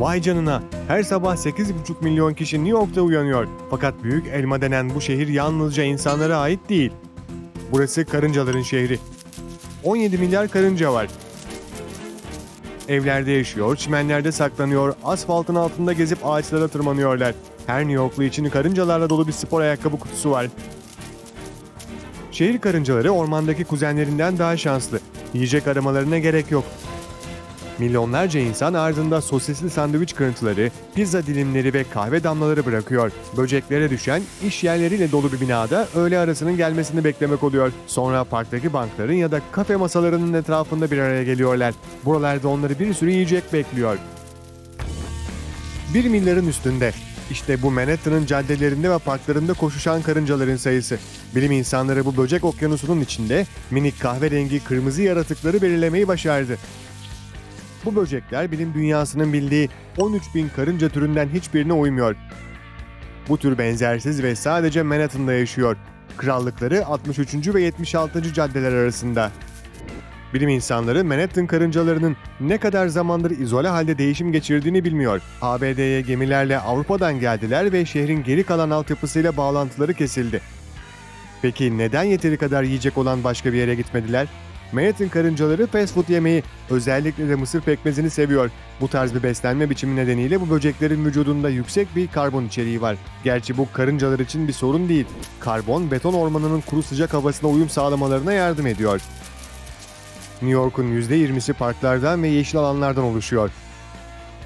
Vay canına, her sabah 8,5 milyon kişi New York'ta uyanıyor. Fakat Büyük Elma denen bu şehir yalnızca insanlara ait değil. Burası karıncaların şehri. 17 milyar karınca var. Evlerde yaşıyor, çimenlerde saklanıyor, asfaltın altında gezip ağaçlara tırmanıyorlar. Her New Yorklu için karıncalarla dolu bir spor ayakkabı kutusu var. Şehir karıncaları ormandaki kuzenlerinden daha şanslı. Yiyecek aramalarına gerek yok. Milyonlarca insan ardında sosisli sandviç kırıntıları, pizza dilimleri ve kahve damlaları bırakıyor. Böceklere düşen iş yerleriyle dolu bir binada öğle arasının gelmesini beklemek oluyor. Sonra parktaki bankların ya da kafe masalarının etrafında bir araya geliyorlar. Buralarda onları bir sürü yiyecek bekliyor. 1 milyarın üstünde. İşte bu Manhattan'ın caddelerinde ve parklarında koşuşan karıncaların sayısı. Bilim insanları bu böcek okyanusunun içinde minik kahverengi kırmızı yaratıkları belirlemeyi başardı. Bu böcekler bilim dünyasının bildiği 13 bin karınca türünden hiçbirine uymuyor. Bu tür benzersiz ve sadece Manhattan'da yaşıyor. Krallıkları 63. ve 76. caddeler arasında. Bilim insanları Manhattan karıncalarının ne kadar zamandır izole halde değişim geçirdiğini bilmiyor. ABD'ye gemilerle Avrupa'dan geldiler ve şehrin geri kalan altyapısıyla bağlantıları kesildi. Peki neden yeteri kadar yiyecek olan başka bir yere gitmediler? Manhattan karıncaları fast food yemeği, özellikle de mısır pekmezini seviyor. Bu tarz bir beslenme biçimi nedeniyle bu böceklerin vücudunda yüksek bir karbon içeriği var. Gerçi bu karıncalar için bir sorun değil. Karbon, beton ormanının kuru sıcak havasına uyum sağlamalarına yardım ediyor. New York'un %20'si parklardan ve yeşil alanlardan oluşuyor.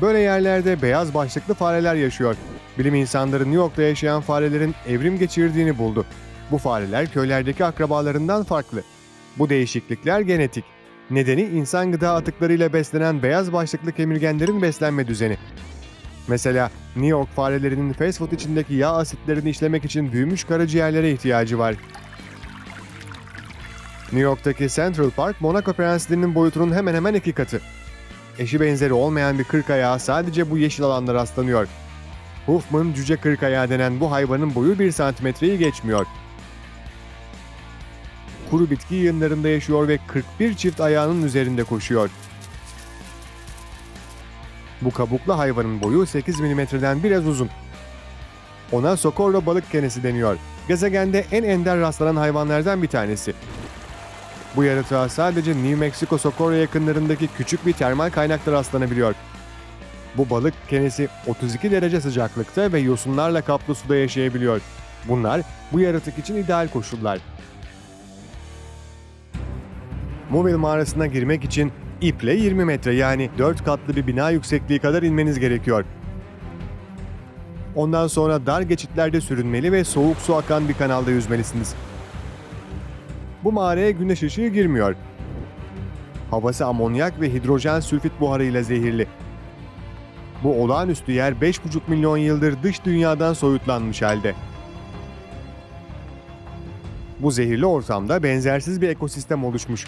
Böyle yerlerde beyaz başlıklı fareler yaşıyor. Bilim insanları New York'ta yaşayan farelerin evrim geçirdiğini buldu. Bu fareler köylerdeki akrabalarından farklı. Bu değişiklikler genetik. Nedeni insan gıda atıklarıyla beslenen beyaz başlıklı kemirgenlerin beslenme düzeni. Mesela New York farelerinin fast food içindeki yağ asitlerini işlemek için büyümüş karaciğerlere ihtiyacı var. New York'taki Central Park, Monaco Prensliğinin boyutunun hemen hemen iki katı. Eşi benzeri olmayan bir kırk ayağı sadece bu yeşil alanda rastlanıyor. Hoffman cüce kırk ayağı denen bu hayvanın boyu 1 santimetreyi geçmiyor. Kuru bitki yığınlarında yaşıyor ve 41 çift ayağının üzerinde koşuyor. Bu kabuklu hayvanın boyu 8 milimetreden biraz uzun. Ona sokorro balık kenesi deniyor. Gezegende en ender rastlanan hayvanlardan bir tanesi. Bu yaratığa sadece New Mexico Socorro yakınlarındaki küçük bir termal kaynakta rastlanabiliyor. Bu balık kenesi 32 derece sıcaklıkta ve yosunlarla kaplı suda yaşayabiliyor. Bunlar bu yaratık için ideal koşullar. Mobile mağarasına girmek için iple 20 metre yani 4 katlı bir bina yüksekliği kadar inmeniz gerekiyor. Ondan sonra dar geçitlerde sürünmeli ve soğuk su akan bir kanalda yüzmelisiniz. Bu mağaraya güneş ışığı girmiyor. Havası amonyak ve hidrojen sülfit buharıyla zehirli. Bu olağanüstü yer 5,5 milyon yıldır dış dünyadan soyutlanmış halde. Bu zehirli ortamda benzersiz bir ekosistem oluşmuş.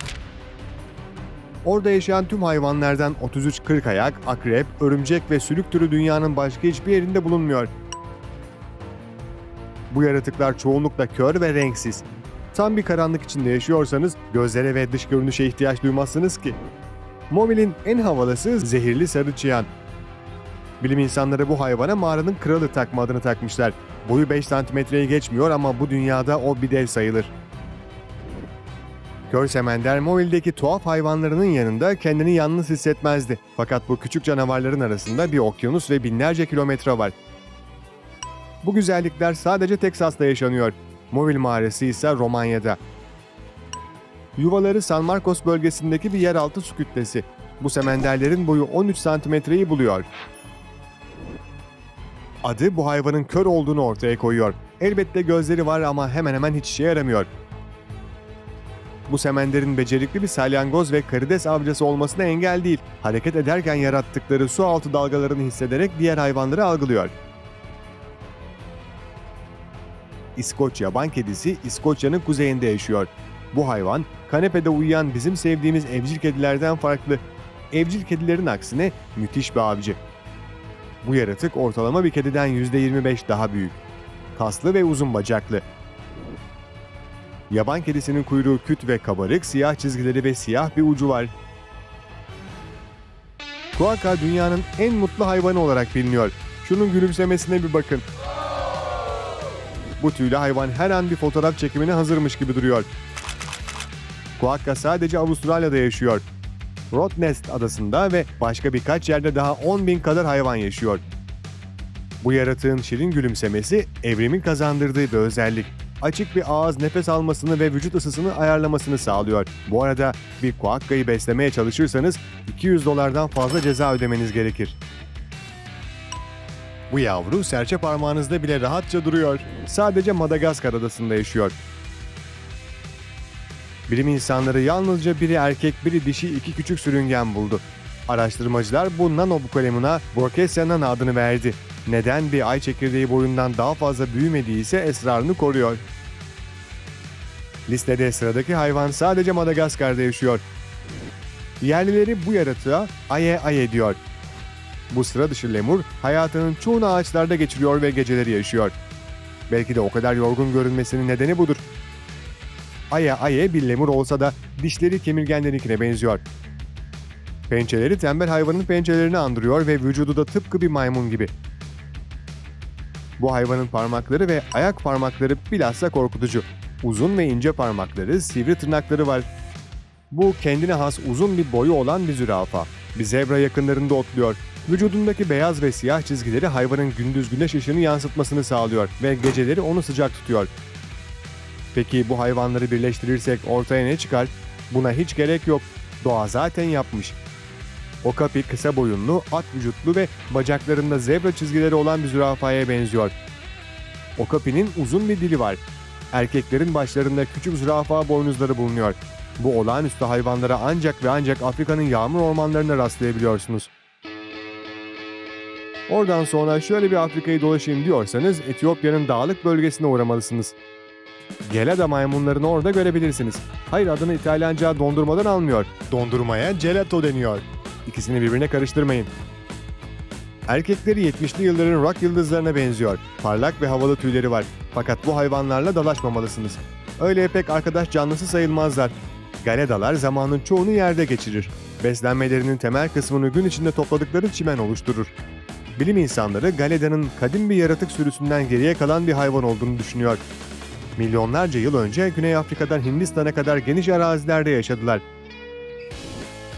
Orada yaşayan tüm hayvanlardan 33 kırk ayak, akrep, örümcek ve sülük türü dünyanın başka hiçbir yerinde bulunmuyor. Bu yaratıklar çoğunlukla kör ve renksiz. Tam bir karanlık içinde yaşıyorsanız gözlere ve dış görünüşe ihtiyaç duymazsınız ki. Mobil'in en havalısı zehirli sarı çıyan. Bilim insanları bu hayvana mağaranın kralı takma adını takmışlar. Boyu 5 santimetreyi geçmiyor ama bu dünyada o bir dev sayılır. Kör semender Mobil'deki tuhaf hayvanlarının yanında kendini yalnız hissetmezdi. Fakat bu küçük canavarların arasında bir okyanus ve binlerce kilometre var. Bu güzellikler sadece Teksas'ta yaşanıyor. Mobil mağarası ise Romanya'da. Yuvaları San Marcos bölgesindeki bir yeraltı su kütlesi. Bu semenderlerin boyu 13 santimetreyi buluyor. Adı bu hayvanın kör olduğunu ortaya koyuyor. Elbette gözleri var ama hemen hemen hiç işe yaramıyor. Bu semenderin becerikli bir salyangoz ve karides avcısı olmasına engel değil. Hareket ederken yarattıkları su altı dalgalarını hissederek diğer hayvanları algılıyor. İskoç yaban kedisi İskoçya'nın kuzeyinde yaşıyor. Bu hayvan kanepede uyuyan bizim sevdiğimiz evcil kedilerden farklı. Evcil kedilerin aksine müthiş bir avcı. Bu yaratık ortalama bir kediden %25 daha büyük. Kaslı ve uzun bacaklı. Yaban kedisinin kuyruğu küt ve kabarık, siyah çizgileri ve siyah bir ucu var. Quokka dünyanın en mutlu hayvanı olarak biliniyor. Şunun gülümsemesine bir bakın. Bu tüylü hayvan her an bir fotoğraf çekimine hazırmış gibi duruyor. Quokka sadece Avustralya'da yaşıyor. Rottnest adasında ve başka birkaç yerde daha 10 bin kadar hayvan yaşıyor. Bu yaratığın şirin gülümsemesi evrimin kazandırdığı bir özellik. Açık bir ağız nefes almasını ve vücut ısısını ayarlamasını sağlıyor. Bu arada bir kuakkayı beslemeye çalışırsanız 200 dolardan fazla ceza ödemeniz gerekir. Bu yavru serçe parmağınızda bile rahatça duruyor. Sadece Madagaskar adasında yaşıyor. Bilim insanları yalnızca biri erkek biri dişi iki küçük sürüngen buldu. Araştırmacılar bu nanobukolemuna Brockesia nana adını verdi. Neden bir ay çekirdeği boyundan daha fazla büyümediği ise esrarını koruyor. Listede sıradaki hayvan sadece Madagaskar'da yaşıyor. Yerlileri bu yaratığa aye aye diyor. Bu sıra dışı lemur hayatının çoğunu ağaçlarda geçiriyor ve geceleri yaşıyor. Belki de o kadar yorgun görünmesinin nedeni budur. Aya Aye bir lemur olsa da dişleri kemirgenlerinkine benziyor. Pençeleri tembel hayvanın pençelerini andırıyor ve vücudu da tıpkı bir maymun gibi. Bu hayvanın parmakları ve ayak parmakları bilhassa korkutucu. Uzun ve ince parmakları, sivri tırnakları var. Bu kendine has uzun bir boyu olan bir zürafa. Bir zebra yakınlarında otluyor. Vücudundaki beyaz ve siyah çizgileri hayvanın gündüz güneş ışığını yansıtmasını sağlıyor ve geceleri onu sıcak tutuyor. Peki bu hayvanları birleştirirsek ortaya ne çıkar? Buna hiç gerek yok. Doğa zaten yapmış. Okapi kısa boyunlu, at vücutlu ve bacaklarında zebra çizgileri olan bir zürafaya benziyor. Okapi'nin uzun bir dili var. Erkeklerin başlarında küçük zürafa boynuzları bulunuyor. Bu olağanüstü hayvanlara ancak ve ancak Afrika'nın yağmur ormanlarına rastlayabiliyorsunuz. Oradan sonra şöyle bir Afrika'yı dolaşayım diyorsanız Etiyopya'nın dağlık bölgesine uğramalısınız. Gelada maymunlarını orada görebilirsiniz. Hayır adını İtalyanca dondurmadan almıyor. Dondurmaya gelato deniyor. İkisini birbirine karıştırmayın. Erkekleri 70'li yılların rock yıldızlarına benziyor. Parlak ve havalı tüyleri var. Fakat bu hayvanlarla dalaşmamalısınız. Öyle pek arkadaş canlısı sayılmazlar. Galadalar zamanın çoğunu yerde geçirir. Beslenmelerinin temel kısmını gün içinde topladıkları çimen oluşturur. Bilim insanları Galeda'nın kadim bir yaratık sürüsünden geriye kalan bir hayvan olduğunu düşünüyor. Milyonlarca yıl önce Güney Afrika'dan Hindistan'a kadar geniş arazilerde yaşadılar.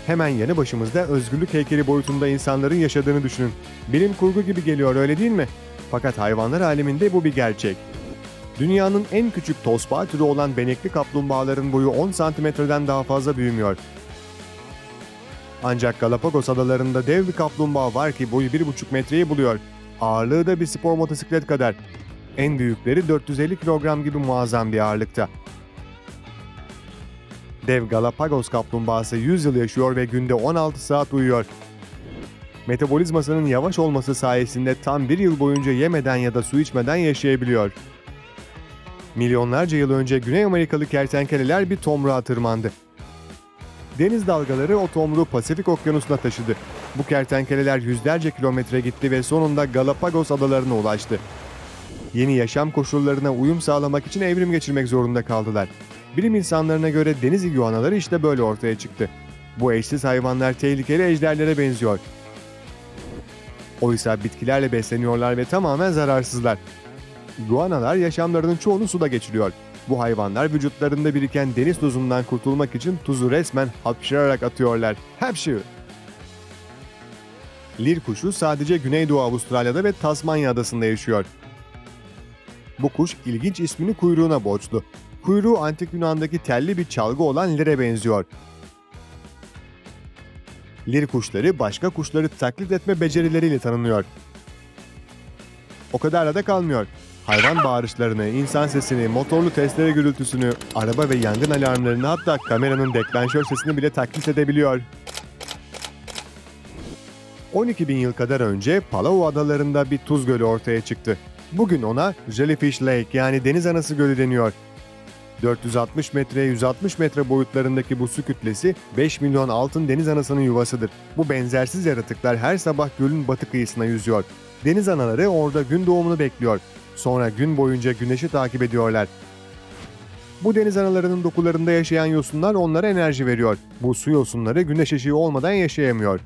Hemen yanı başımızda özgürlük heykeli boyutunda insanların yaşadığını düşünün. Bilim kurgu gibi geliyor öyle değil mi? Fakat hayvanlar aleminde bu bir gerçek. Dünyanın en küçük tosbağa türü olan benekli kaplumbağaların boyu 10 santimetreden daha fazla büyümüyor. Ancak Galapagos adalarında dev bir kaplumbağa var ki boyu 1,5 metreyi buluyor. Ağırlığı da bir spor motosiklet kadar. En büyükleri 450 kilogram gibi muazzam bir ağırlıkta. Dev Galapagos kaplumbağası 100 yıl yaşıyor ve günde 16 saat uyuyor. Metabolizmasının yavaş olması sayesinde tam bir yıl boyunca yemeden ya da su içmeden yaşayabiliyor. Milyonlarca yıl önce Güney Amerikalı kertenkeleler bir tomruğa tırmandı. Deniz dalgaları o tomruğu Pasifik Okyanusu'na taşıdı. Bu kertenkeleler yüzlerce kilometre gitti ve sonunda Galapagos adalarına ulaştı. Yeni yaşam koşullarına uyum sağlamak için evrim geçirmek zorunda kaldılar. Bilim insanlarına göre deniz iguanaları işte böyle ortaya çıktı. Bu eşsiz hayvanlar tehlikeli ejderlere benziyor. Oysa bitkilerle besleniyorlar ve tamamen zararsızlar. Iguanalar yaşamlarının çoğunu suda geçiriyor. Bu hayvanlar vücutlarında biriken deniz tuzundan kurtulmak için tuzu resmen hapşırarak atıyorlar. Hapşır! Lir kuşu sadece Güneydoğu Avustralya'da ve Tasmanya adasında yaşıyor. Bu kuş ilginç ismini kuyruğuna borçlu. Kuyruğu antik Yunan'daki telli bir çalgı olan lire benziyor. Lir kuşları başka kuşları taklit etme becerileriyle tanınıyor. O kadarla da kalmıyor. Hayvan bağırışlarını, insan sesini, motorlu testere gürültüsünü, araba ve yangın alarmlarını hatta kameranın deklanşör sesini bile taklit edebiliyor. 12 bin yıl kadar önce Palau adalarında bir tuz gölü ortaya çıktı. Bugün ona Jellyfish Lake yani deniz anası gölü deniyor. 460 metre 160 metre boyutlarındaki bu su kütlesi 5 milyon altın deniz anasının yuvasıdır. Bu benzersiz yaratıklar her sabah gölün batı kıyısına yüzüyor. Deniz anaları orada gün doğumunu bekliyor. Sonra gün boyunca güneşi takip ediyorlar. Bu deniz analarının dokularında yaşayan yosunlar onlara enerji veriyor. Bu su yosunları güneş ışığı olmadan yaşayamıyor.